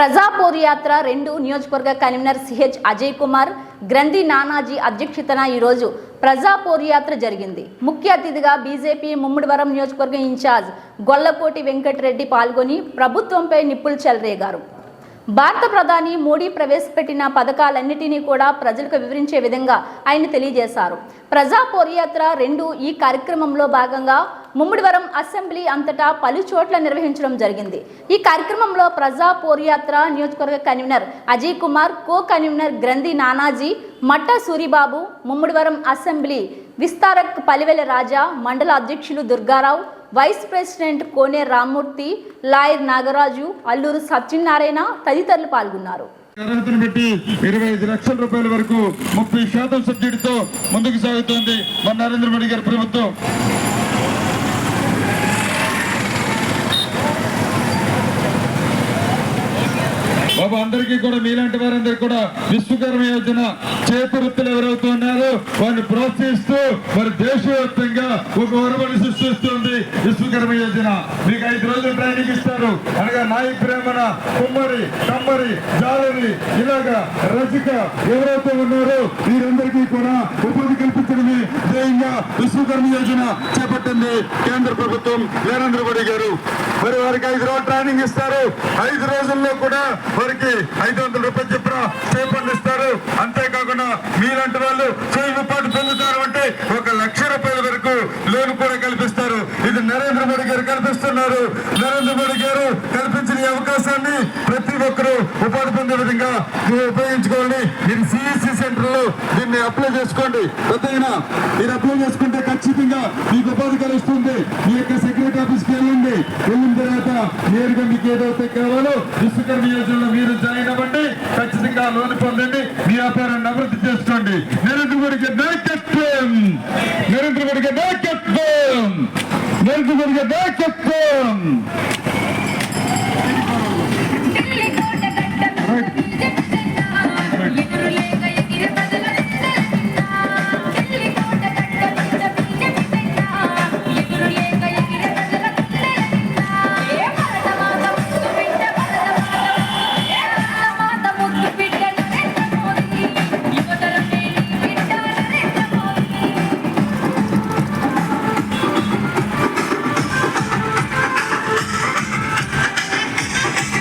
ప్రజాపోరియాత్ర రెండు నియోజకవర్గ convener CH Ajay Kumar గ్రంథి నానాజీ అధ్యక్షతన ఈరోజు ప్రజాపోరియాత్ర జరిగింది. ముఖ్య అతిథిగా బీజేపీ ముమ్మడివరం నియోజకవర్గం ఇన్ఛార్జ్ గొల్లకోటి వెంకటరెడ్డి పాల్గొని ప్రభుత్వంపై నిప్పులు చెలరేగారు. భారత ప్రధాని మోడీ ప్రవేశపెట్టిన పథకాలన్నిటినీ కూడా ప్రజలకు వివరించే విధంగా ఆయన తెలియజేశారు. ప్రజా పోరయాత్ర రెండు ఈ కార్యక్రమంలో భాగంగా ముమ్మిడివరం అసెంబ్లీ అంతటా పలు చోట్ల నిర్వహించడం జరిగింది. ఈ కార్యక్రమంలో ప్రజా పోరయాత్ర నియోజకవర్గ convener Ajay Kumar co convener Granthi Nanaji Matta Suribabu Mummidivaram assembly విస్తారక్ Palivela Raja మండల అధ్యక్షులు Durgarao vice president Kone Rammurthy lawyer Nagaraju Alluru Satyanarayana తదితరులు పాల్గొన్నారు. అర్హతను ఇరవై ఐదు లక్షల రూపాయల వరకు ముప్పై శాతం సబ్సిడీతో ముందుకు సాగుతోంది మన నరేంద్ర మోడీ గారి ప్రభుత్వం. బాబు అందరికీ కూడా మీలాంటి వారందరికీ కూడా విశ్వకర్మ యోజన చేతి వృత్తులు వారిని ప్రోత్సహిస్తూ మరి దేశ విశ్వకర్మ యోజన మీకు ఐదు రోజులు ట్రైనింగ్ ఇస్తారు. అనగా నాయి ప్రేమన కుమ్మరి కమ్మరి జాలరి ఇలాగా రసిక ఎవరైతే ఉన్నారో వీరందరికీ కూడా ఉపాధి కల్పించడమే ధ్యేయంగా విశ్వకర్మ యోజన చేపట్టింది కేంద్ర ప్రభుత్వం నరేంద్ర మోడీ గారు. మరి వారికి ఐదు రోజులు ట్రైనింగ్ ఇస్తారు. ఐదు రోజుల్లో కూడా వారికి ఐదు వందల రూపాయలు చెప్పిన స్టేపండ్ ఇస్తారు. అంతేకాకుండా మీలాంటి వాళ్ళు చేయి పాటు పొందుతారు అంటే ఒక లక్ష రూపాయల వరకు లోన్ కూడా కల్పిస్తారు ఇది నరేంద్ర మోడీ గారు ఉన్నారు. నరేంద్ర మోడీ గారు కల్పించిన ఈ అవకాశాన్ని ప్రతి ఒక్కరూ ఉపాధి పొందే విధంగా ఉపయోగించుకోండి ఉపయోగించుకోవాలి మీరు సిఎస్సి సెంటర్లో దీన్ని అప్లై చేసుకోండి. పెద్దయినా మీరు అప్లై చేసుకుంటే ఖచ్చితంగా మీకు ఉపాధి కలుస్తుంది. మీ యొక్క సెక్రటరీ ఆఫీస్కి వెళ్ళండి. వెళ్ళిన తర్వాత నేరుగా మీకు ఏదైతే కావాలో విశ్వకర్మ యోజనలో మీరు జాయిన్ అవ్వండి. ఖచ్చితంగా లోన్ పొందండి. మీ వ్యాపారాన్ని అభివృద్ధి చేసుకోండి. నరేంద్ర మోడీ నాయకత్వం! నరేంద్ర మోడీ